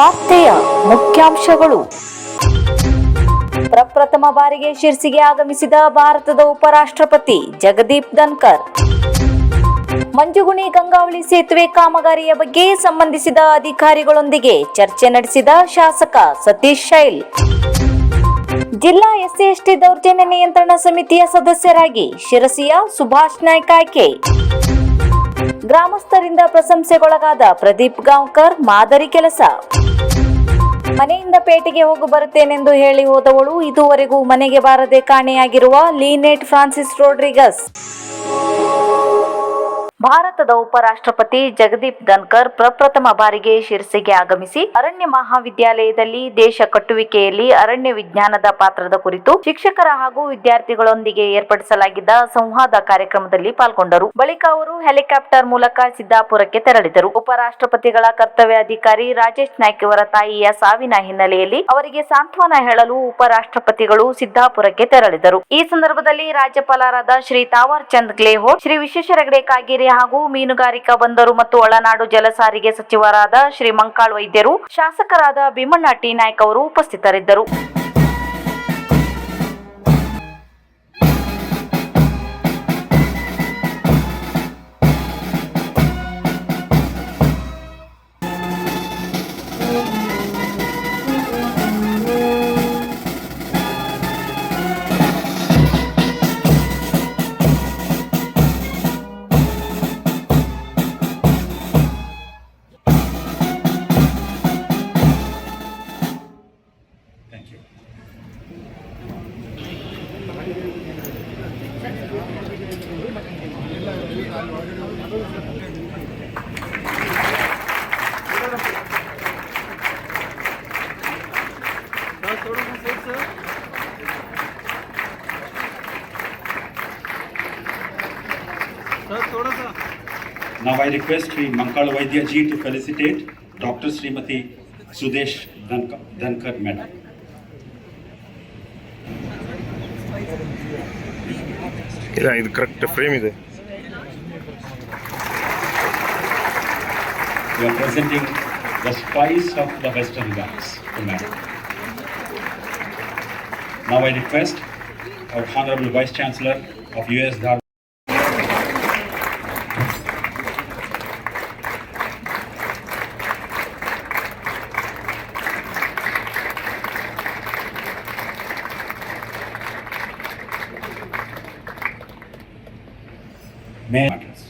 ವಾರ್ತೆಯ ಮುಖ್ಯಾಂಶಗಳು. ಪ್ರಪ್ರಥಮ ಬಾರಿಗೆ ಶಿರ್ಸಿಗೆ ಆಗಮಿಸಿದ ಭಾರತದ ಉಪರಾಷ್ಟ್ರಪತಿ ಜಗದೀಪ್ ಧನ್ಕರ್. ಮಂಜುಗುಣಿ ಗಂಗಾವಳಿ ಸೇತುವೆ ಕಾಮಗಾರಿಯ ಬಗ್ಗೆ ಸಂಬಂಧಿಸಿದ ಅಧಿಕಾರಿಗಳೊಂದಿಗೆ ಚರ್ಚೆ ನಡೆಸಿದ ಶಾಸಕ ಸತೀಶ್ ಶೈಲ್. ಜಿಲ್ಲಾ ಎಸ್ಸಿ ಎಸ್ಟಿ ದೌರ್ಜನ್ಯ ನಿಯಂತ್ರಣ ಸಮಿತಿಯ ಸದಸ್ಯರಾಗಿ ಶಿರಸಿಯ ಸುಭಾಷ್ ನಾಯ್ಕ ಆಯ್ಕೆ. ಗ್ರಾಮಸ್ಥರಿಂದ ಪ್ರಶಂಸೆಗೊಳಗಾದ ಪ್ರದೀಪ್ ಗಾಂವ್ಕರ್ ಮಾದರಿ ಕೆಲಸ. ಮನೆಯಿಂದ ಪೇಟೆಗೆ ಹೋಗು ಬರುತ್ತೇನೆಂದು ಹೇಳಿ ಹೋದವಳು ಇದುವರೆಗೂ ಮನೆಗೆ ಬಾರದೆ ಕಾಣೆಯಾಗಿರುವ ಲೀನೆಟ್ ಫ್ರಾನ್ಸಿಸ್ ರೋಡ್ರಿಗಸ್. ಭಾರತದ ಉಪರಾಷ್ಟ್ರಪತಿ ಜಗದೀಪ್ ಧನ್ಕರ್ ಪ್ರಪ್ರಥಮ ಬಾರಿಗೆ ಶಿರಸಿಗೆ ಆಗಮಿಸಿ ಅರಣ್ಯ ಮಹಾವಿದ್ಯಾಲಯದಲ್ಲಿ ದೇಶ ಕಟ್ಟುವಿಕೆಯಲ್ಲಿ ಅರಣ್ಯ ವಿಜ್ಞಾನದ ಪಾತ್ರದ ಕುರಿತು ಶಿಕ್ಷಕರ ಹಾಗೂ ವಿದ್ಯಾರ್ಥಿಗಳೊಂದಿಗೆ ಏರ್ಪಡಿಸಲಾಗಿದ್ದ ಸಂವಾದ ಕಾರ್ಯಕ್ರಮದಲ್ಲಿ ಪಾಲ್ಗೊಂಡರು. ಬಳಿಕ ಅವರು ಹೆಲಿಕಾಪ್ಟರ್ ಮೂಲಕ ಸಿದ್ದಾಪುರಕ್ಕೆ ತೆರಳಿದರು. ಉಪರಾಷ್ಟ್ರಪತಿಗಳ ಕರ್ತವ್ಯ ಅಧಿಕಾರಿ ರಾಜೇಶ್ ನಾಯ್ಕ್ ಅವರ ತಾಯಿಯ ಸಾವಿನ ಹಿನ್ನೆಲೆಯಲ್ಲಿ ಅವರಿಗೆ ಸಾಂತ್ವನ ಹೇಳಲು ಉಪರಾಷ್ಟ್ರಪತಿಗಳು ಸಿದ್ದಾಪುರಕ್ಕೆ ತೆರಳಿದರು. ಈ ಸಂದರ್ಭದಲ್ಲಿ ರಾಜ್ಯಪಾಲರಾದ ಶ್ರೀ ತಾವರ್ ಚಂದ್ ಗ್ಲೇಹೋ ಶ್ರೀ ವಿಶ್ವೇಶ್ವರ ಹೆಗಡೆ ಕಾಗೇರಿ ಹಾಗೂ ಮೀನುಗಾರಿಕಾ ಬಂದರು ಮತ್ತು ಒಳನಾಡು ಜಲಸಾರಿಗೆ ಸಚಿವರಾದ ಶ್ರೀ ಮಂಕಾಳ್ ವೈದ್ಯರು ಶಾಸಕರಾದ ಭೀಮಣ್ಣ ಟಿ ನಾಯ್ಕ ಅವರು ಉಪಸ್ಥಿತರಿದ್ದರು. Now I request Sri Mankal Vaidya ji to felicitate Dr. Srimati Sudesh Dhankar Dhankar Madam. ಇಲ್ಲ ಇದು ಕರೆಕ್ಟ್ ಫ್ರೇಮ್ ಇದೆ We are presenting the spice of the Western Ghats to Madam. Now I request our Honorable Vice Chancellor of US Dharma matters.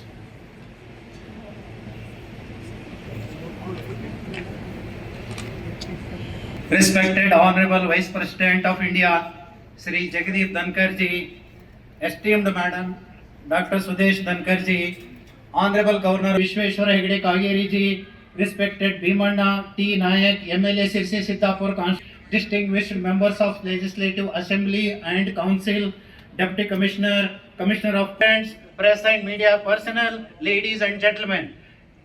Respected Honorable Vice President of India, Sri Jagdeep Dhankar ji, esteemed Madam Dr. Sudesh Dhankar ji, Honorable Governor Vishweshwara Hegde Kageri ji, respected Bhimanna T. Nayak, MLA Sirsi Sitapur, distinguished members of Legislative Assembly and Council, Deputy Commissioner, Commissioner of Friends, press and media personnel, ladies and gentlemen.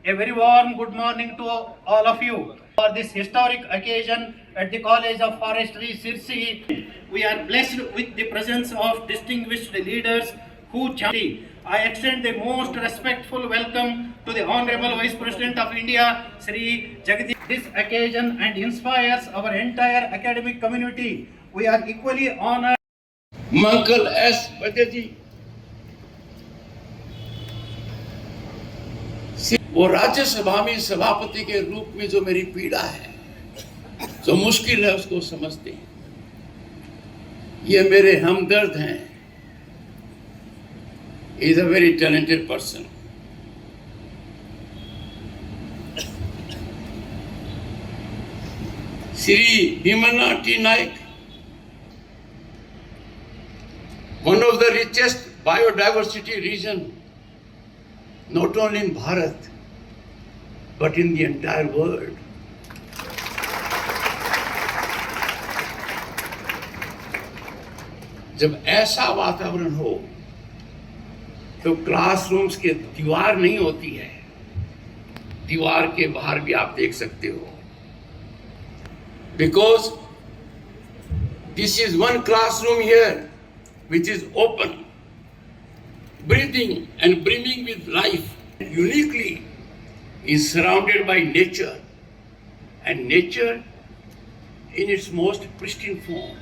A very warm good morning to all of you. For this historic occasion at the College of Forestry, Sirsi, we are blessed with the presence of distinguished leaders who champion. I extend the most respectful welcome to the Honorable Vice President of India, Sri Jagdeep. This occasion and inspires our entire academic community. We are equally honored. Uncle S. Bhattaji वो राज्यसभा में सभापति के रूप में जो मेरी पीड़ा है, जो मुश्किल है, उसको समझते हैं। ये मेरे हमदर्द हैं। Is a very talented person Shri Bheemanna T Naik one of the richest biodiversity region not only in Bharat but in the entire world. जब ऐसा वातावरण हो तो क्लासरूम्स के दीवार नहीं होती है। दीवार के बाहर भी आप देख सकते हो। Because this is one classroom here which is open, breathing and brimming with life, uniquely is surrounded by nature and nature in its most pristine form.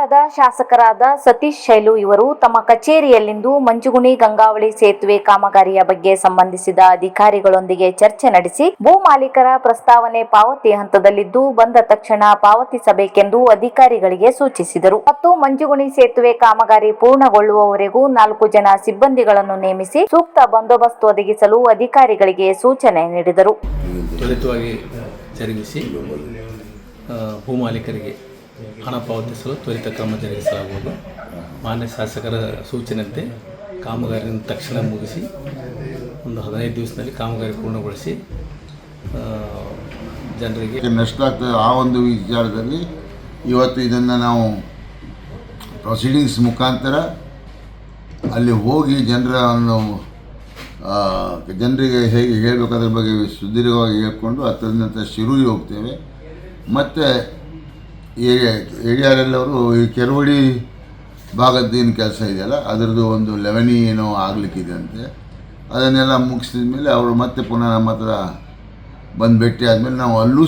ಕಾರವಾರದ ಶಾಸಕರಾದ ಸತೀಶ್ ಶೈಲು ಇವರು ತಮ್ಮ ಕಚೇರಿಯಲ್ಲಿಂದು ಮಂಜುಗುಣಿ ಗಂಗಾವಳಿ ಸೇತುವೆ ಕಾಮಗಾರಿಯ ಬಗ್ಗೆ ಸಂಬಂಧಿಸಿದ ಅಧಿಕಾರಿಗಳೊಂದಿಗೆ ಚರ್ಚೆ ನಡೆಸಿ ಭೂ ಮಾಲೀಕರ ಪ್ರಸ್ತಾವನೆ ಪಾವತಿ ಹಂತದಲ್ಲಿದ್ದು ಬಂದ ತಕ್ಷಣ ಪಾವತಿಸಬೇಕೆಂದು ಅಧಿಕಾರಿಗಳಿಗೆ ಸೂಚಿಸಿದರು. ಮತ್ತು ಮಂಜುಗುಣಿ ಸೇತುವೆ ಕಾಮಗಾರಿ ಪೂರ್ಣಗೊಳ್ಳುವವರೆಗೂ ನಾಲ್ಕು ಜನ ಸಿಬ್ಬಂದಿಗಳನ್ನು ನೇಮಿಸಿ ಸೂಕ್ತ ಬಂದೋಬಸ್ತ್ ಒದಗಿಸಲು ಅಧಿಕಾರಿಗಳಿಗೆ ಸೂಚನೆ ನೀಡಿದರು. ಭೂ ಮಾಲೀಕರಿಗೆ ಹಣ ಪಾವತಿಸಲು ತ್ವರಿತ ಕ್ರಮ ಜರುಗಿಸಲಾಗುವುದು. ಮಾನ್ಯ ಶಾಸಕರ ಸೂಚನೆಯಂತೆ ಕಾಮಗಾರಿಯನ್ನು ತಕ್ಷಣ ಮುಗಿಸಿ ಒಂದು ಹದಿನೈದು ದಿವಸದಲ್ಲಿ ಕಾಮಗಾರಿ ಪೂರ್ಣಗೊಳಿಸಿ ಜನರಿಗೆ ನಷ್ಟ ಆಗ್ತದೆ. ಆ ಒಂದು ವಿಚಾರದಲ್ಲಿ ಇವತ್ತು ಇದನ್ನು ನಾವು ಪ್ರೊಸೀಡಿಂಗ್ಸ್ ಮುಖಾಂತರ ಅಲ್ಲಿ ಹೋಗಿ ಜನರ ಒಂದು ಜನರಿಗೆ ಹೇಗೆ ಹೇಳಬೇಕು ಅದ್ರ ಬಗ್ಗೆ ಸುದೀರ್ಘವಾಗಿ ಹೇಳ್ಕೊಂಡು ಹತ್ತದ ನಂತರ ಶಿರೂರಿಗೆ ಹೋಗ್ತೇವೆ. ಮತ್ತು ಏರಿಯಾರಲ್ಲವರು ಈ ಕೆರವಡಿ ಏನು ಕೆಲಸ ಇದೆಯಲ್ಲ, ಅದರದ್ದು ಒಂದು ಲೆವೆನಿ ಏನೋ ಆಗಲಿಕ್ಕಿದೆ ಅಂತೆ ಅದನ್ನೆಲ್ಲ ಮುಗಿಸಿದ ಮೇಲೆ ಅವರು ಮತ್ತೆ ಪುನಃ ನಮ್ಮ ಹತ್ರ ಬಂದು ಭೇಟಿ ಆದಮೇಲೆ ನಾವು ಅಲ್ಲೂ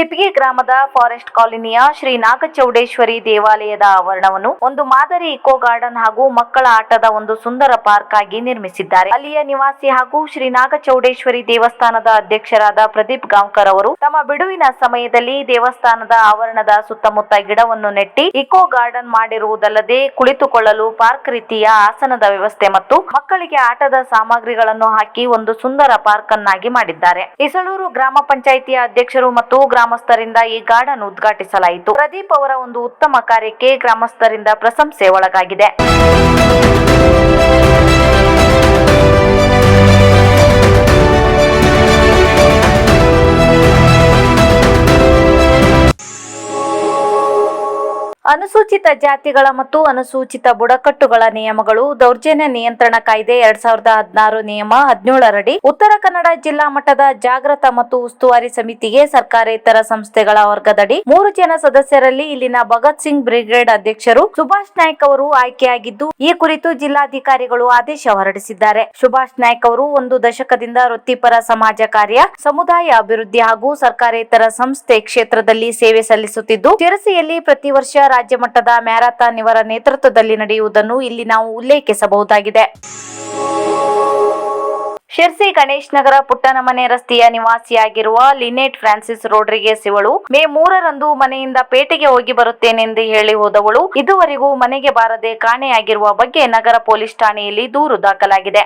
ಚಿಪ್ಗಿ ಗ್ರಾಮದ ಫಾರೆಸ್ಟ್ ಕಾಲೋನಿಯ ಶ್ರೀ ನಾಗಚೌಡೇಶ್ವರಿ ದೇವಾಲಯದ ಆವರಣವನ್ನು ಒಂದು ಮಾದರಿ ಇಕೋ ಗಾರ್ಡನ್ ಹಾಗೂ ಮಕ್ಕಳ ಆಟದ ಒಂದು ಸುಂದರ ಪಾರ್ಕ್ ಆಗಿ ನಿರ್ಮಿಸಿದ್ದಾರೆ. ಅಲ್ಲಿಯ ನಿವಾಸಿ ಹಾಗೂ ಶ್ರೀ ನಾಗಚೌಡೇಶ್ವರಿ ದೇವಸ್ಥಾನದ ಅಧ್ಯಕ್ಷರಾದ ಪ್ರದೀಪ್ ಗಾಂವ್ಕರ್ ಅವರು ತಮ್ಮ ಬಿಡುವಿನ ಸಮಯದಲ್ಲಿ ದೇವಸ್ಥಾನದ ಆವರಣದ ಸುತ್ತಮುತ್ತ ಗಿಡವನ್ನು ನೆಟ್ಟಿ ಇಕೋ ಗಾರ್ಡನ್ ಮಾಡಿರುವುದಲ್ಲದೆ ಕುಳಿತುಕೊಳ್ಳಲು ಪಾರ್ಕ್ ರೀತಿಯ ಆಸನದ ವ್ಯವಸ್ಥೆ ಮತ್ತು ಮಕ್ಕಳಿಗೆ ಆಟದ ಸಾಮಗ್ರಿಗಳನ್ನು ಹಾಕಿ ಒಂದು ಸುಂದರ ಪಾರ್ಕ್ ಅನ್ನಾಗಿ ಮಾಡಿದ್ದಾರೆ. ಇಸಳೂರು ಗ್ರಾಮ ಪಂಚಾಯಿತಿಯ ಅಧ್ಯಕ್ಷರು ಮತ್ತು ಗ್ರಾಮಸ್ಥರಿಂದ ಈ ಗಾರ್ಡನ್ ಉದ್ಘಾಟಿಸಲಾಯಿತು. ಪ್ರದೀಪ್ ಅವರ ಒಂದು ಉತ್ತಮ ಕಾರ್ಯಕ್ಕೆ ಗ್ರಾಮಸ್ಥರಿಂದ ಪ್ರಶಂಸೆ ಒಳಗಾಗಿದೆ. ಅನುಸೂಚಿತ ಜಾತಿಗಳ ಮತ್ತು ಅನುಸೂಚಿತ ಬುಡಕಟ್ಟುಗಳ ನಿಯಮಗಳು ದೌರ್ಜನ್ಯ ನಿಯಂತ್ರಣ ಕಾಯ್ದೆ ಎರಡ್ ಸಾವಿರದ ಹದಿನಾರು ನಿಯಮ ಹದಿನೇಳರಡಿ ಉತ್ತರ ಕನ್ನಡ ಜಿಲ್ಲಾ ಮಟ್ಟದ ಜಾಗೃತ ಮತ್ತು ಉಸ್ತುವಾರಿ ಸಮಿತಿಗೆ ಸರ್ಕಾರೇತರ ಸಂಸ್ಥೆಗಳ ವರ್ಗದಡಿ ಮೂರು ಜನ ಸದಸ್ಯರಲ್ಲಿ ಇಲ್ಲಿನ ಭಗತ್ ಸಿಂಗ್ ಬ್ರಿಗೇಡ್ ಅಧ್ಯಕ್ಷರು ಸುಭಾಷ್ ನಾಯ್ಕ ಅವರು ಆಯ್ಕೆಯಾಗಿದ್ದು, ಈ ಕುರಿತು ಜಿಲ್ಲಾಧಿಕಾರಿಗಳು ಆದೇಶ ಹೊರಡಿಸಿದ್ದಾರೆ. ಸುಭಾಷ್ ನಾಯ್ಕ್ ಅವರು ಒಂದು ದಶಕದಿಂದ ವೃತ್ತಿಪರ ಸಮಾಜ ಕಾರ್ಯ, ಸಮುದಾಯ ಅಭಿವೃದ್ಧಿ ಹಾಗೂ ಸರ್ಕಾರೇತರ ಸಂಸ್ಥೆ ಕ್ಷೇತ್ರದಲ್ಲಿ ಸೇವೆ ಸಲ್ಲಿಸುತ್ತಿದ್ದು, ಶಿರಸಿಯಲ್ಲಿ ಪ್ರತಿ ವರ್ಷ ರಾಜ್ಯ ಮಟ್ಟದ ಮ್ಯಾರಥಾನ್ ಇವರ ನೇತೃತ್ವದಲ್ಲಿ ನಡೆಯುವುದನ್ನು ಇಲ್ಲಿ ನಾವು ಉಲ್ಲೇಖಿಸಬಹುದಾಗಿದೆ. ಶಿರ್ಸಿ ಗಣೇಶ್ ನಗರ ಪುಟ್ಟನಮನೆ ರಸ್ತೆಯ ನಿವಾಸಿಯಾಗಿರುವ ಲಿನೆಟ್ ಫ್ರಾನ್ಸಿಸ್ ರೋಡ್ರಿಗೆಸ್ ಇವಳು ಮೇ ಮೂರರಂದು ಮನೆಯಿಂದ ಪೇಟೆಗೆ ಹೋಗಿ ಬರುತ್ತೇನೆಂದು ಹೇಳಿ ಹೋದವಳು, ಇದುವರೆಗೂ ಮನೆಗೆ ಬಾರದೆ ಕಾಣೆಯಾಗಿರುವ ಬಗ್ಗೆ ನಗರ ಪೊಲೀಸ್ ಠಾಣೆಯಲ್ಲಿ ದೂರು ದಾಖಲಾಗಿದೆ.